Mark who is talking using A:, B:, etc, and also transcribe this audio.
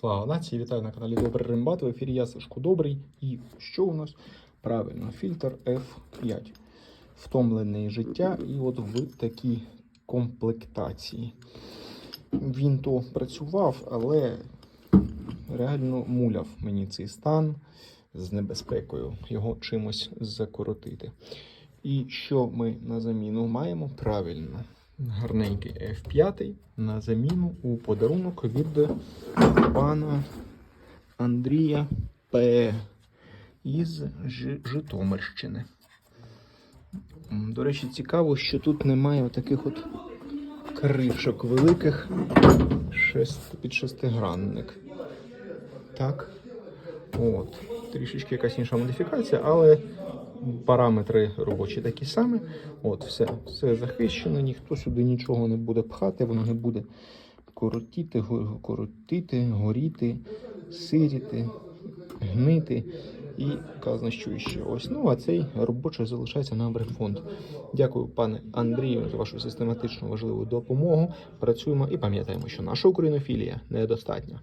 A: Слава нації! Вітаю на каналі Добрий Римбат. В ефірі я Сашко Добрий. І що у нас? Правильно, фільтр F5. Втомлений життя, і от в такій комплектації. Він то працював, але реально муляв мені цей стан з небезпекою його чимось закоротити. І що ми на заміну маємо? Правильно, гарненький F5 на заміну у подарунок від пана Андрія П. із Житомирщини. До речі, цікаво, що тут немає таких от кришок великих під шестигранник. Так. От. Трішечки якась інша модифікація, але параметри робочі такі самі. От, все, все захищено, ніхто сюди нічого не буде пхати, воно не буде коротіти, коротити, горіти, сиріти, гнити і казна, що ще. Ось. Ну, а цей робочий залишається на Брефонд. Дякую, пане Андрію, за вашу систематичну важливу допомогу. Працюємо і пам'ятаємо, що наша українофілія недостатня.